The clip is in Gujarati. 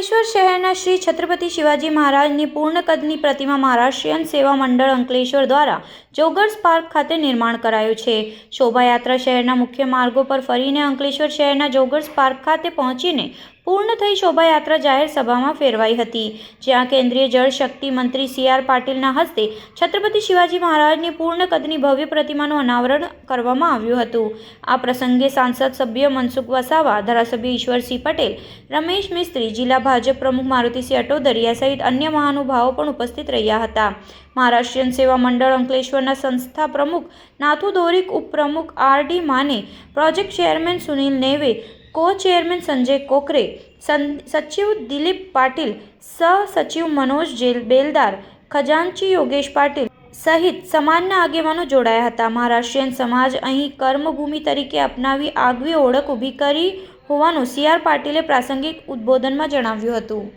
અંકલેશ્વર શહેરના શ્રી છત્રપતિ શિવાજી મહારાજની પૂર્ણ કદની પ્રતિમા મહારાષ્ટ્રીયન સેવા મંડળ અંકલેશ્વર દ્વારા જોગર્સ પાર્ક ખાતે નિર્માણ કરાયું છે. શોભાયાત્રા શહેરના મુખ્ય માર્ગો પર ફરીને અંકલેશ્વર શહેરના જોગર્સ પાર્ક ખાતે પહોંચીને પૂર્ણ થઈ શોભાયાત્રા જાહેર સભામાં ફેરવાઈ હતી, જ્યાં કેન્દ્રીય જળ શક્તિ મંત્રી સી આર પાટીલના હસ્તે છત્રપતિ શિવાજી મહારાજની પૂર્ણ કદની ભવ્ય પ્રતિમાનું અનાવરણ કરવામાં આવ્યું હતું. આ પ્રસંગે સાંસદ સભ્ય મનસુખ વસાવા, ધારાસભ્ય ઈશ્વરસિંહ પટેલ, રમેશ મિસ્ત્રી, જિલ્લા ભાજપ પ્રમુખ મારુતિસિંહ અટોદરિયા સહિત અન્ય મહાનુભાવો પણ ઉપસ્થિત રહ્યા હતા. મહારાષ્ટ્રીયન સેવા મંડળ અંકલેશ્વરના સંસ્થા પ્રમુખ નાથુ દોરીક ઉપપ્રમુખ R D Mane, project chairman Sunil Neve co chairman Sanjay Kokre સચિવ દિલીપ પાટીલ સહ સચિવ મનોજ જેલ, બેલદાર, ખજાનચી યોગેશ પાટીલ સહિત સમાજના આગેવાનો જોડાયા હતા. મહારાષ્ટ્રીયન સમાજ અહીં કર્મભૂમિ તરીકે અપનાવી આગવી ઓળખ ઊભી કરી હોવાનું સી આર પાટીલે પ્રાસંગિક ઉદ્બોધનમાં જણાવ્યું હતું.